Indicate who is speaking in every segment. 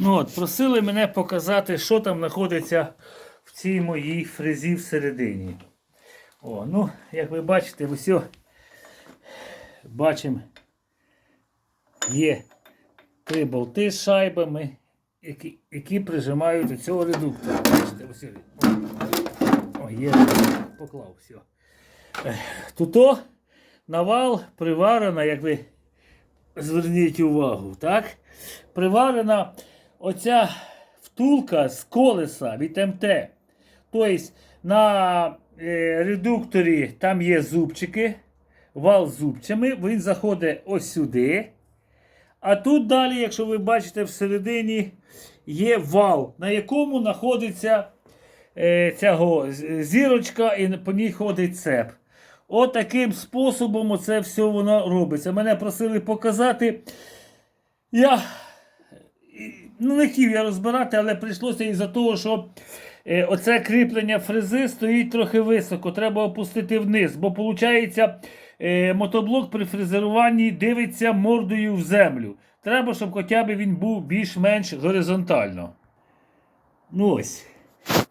Speaker 1: Ну от, Просили мене показати, що там знаходиться в цій моїй фрезі всередині. О, ну, як ви бачите, ось бачимо, є три болти з шайбами, які, які прижимають до цього редуктора. Бачите, ось. О, є, поклав, все. Тут навал приварена, як ви зверніть увагу, так? Приварена оця втулка з колеса від МТ. Тобто на е, редукторі там є зубчики, вал з зубчами, він заходить ось сюди. А тут далі, якщо ви бачите, всередині є вал, на якому знаходиться е, цього зірочка і по ній ходить цеп. От таким способом оце все воно робиться. Мене просили показати. Я ну, не хотів я розбирати, але прийшлося із-за того, що е, оце кріплення фрези стоїть трохи високо. Треба опустити вниз. Бо виходить, е, мотоблок при фрезеруванні дивиться мордою в землю. Треба, щоб хоча б він був більш-менш горизонтально. Ну ось,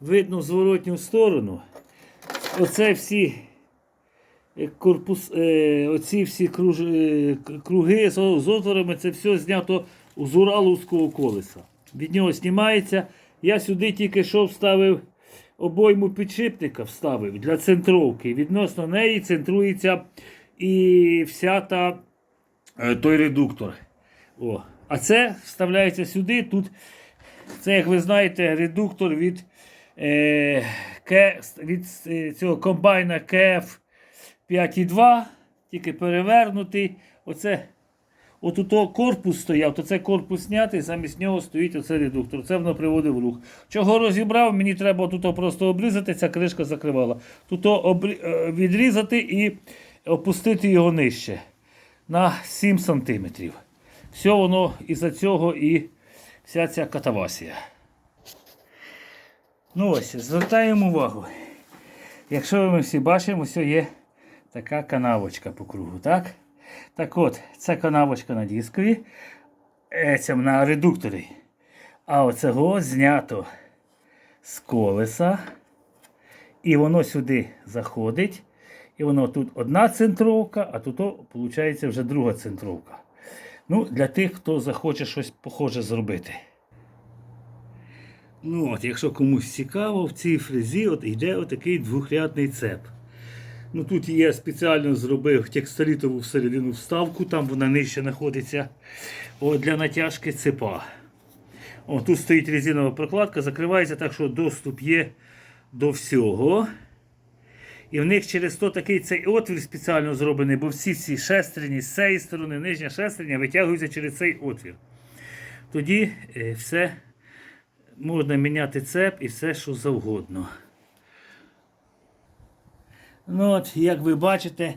Speaker 1: видно в зворотню сторону. Оце всі е, корпус, оці всі круги з, отворами, це все знято Ураловського колеса. Від нього знімається. Я сюди тільки що вставив обойму підшипника вставив для центровки. Відносно неї центрується і вся та, е, той редуктор. О. А це вставляється сюди. Тут це, як ви знаєте, редуктор від, е, К, від е, цього комбайна КФ 5,2, тільки перевернутий. Оце, отут о корпус стояв, то це корпус знятий, замість нього стоїть оцей редуктор. Це воно приводить в рух. Чого розібрав, мені треба тут просто обрізати, ця кришка закривала. Тут обрі... е, відрізати і опустити його нижче на 7 см. Все воно із-за цього і вся ця катавасія. Ну ось, звертаємо увагу. Якщо ми всі бачимо, ось є така канавочка по кругу, так? Так от, це канавочка на дискові, е, на редукторі. А оцього знято з колеса. І воно сюди заходить. І воно тут одна центровка, а тут, виходить, вже друга центровка. Ну, для тих, хто захоче щось похоже зробити. Ну от, якщо комусь цікаво, в цій фрезі от йде отакий двохрядний цеп. Ну Тут я спеціально зробив текстолітову всередину вставку, там вона нижче знаходиться от, для натяжки цепа. О, тут стоїть резинова прокладка, закривається так, що доступ є до всього. І в них через то такий цей отвір спеціально зроблений, бо всі ці шестерні з цієї сторони, нижня шестерня витягуються через цей отвір. Тоді е, все можна міняти цеп і все, що завгодно. Ну от, як ви бачите,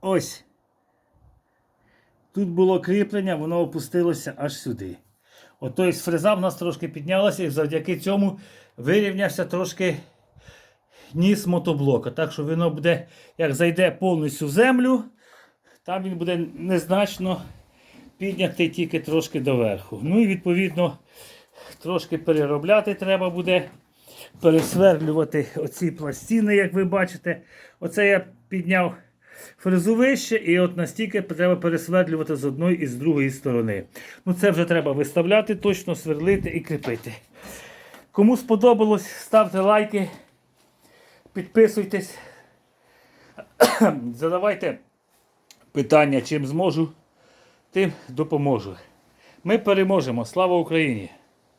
Speaker 1: ось тут було кріплення, воно опустилося аж сюди. От, тобто фреза в нас трошки піднялася і завдяки цьому вирівнявся трошки ніс мотоблока. Так що воно буде, як зайде повністю в землю, там він буде незначно піднятий тільки трошки доверху. Ну і відповідно трошки переробляти треба буде. Пересверлювати оці пластини, як ви бачите. Оце я підняв фрезу вище, і от настільки треба пересверлювати з одної і з другої сторони. Ну це вже треба виставляти, точно сверлити і кріпити. Кому сподобалось, ставте лайки, підписуйтесь, задавайте питання, чим зможу, тим допоможу. Ми переможемо. Слава Україні!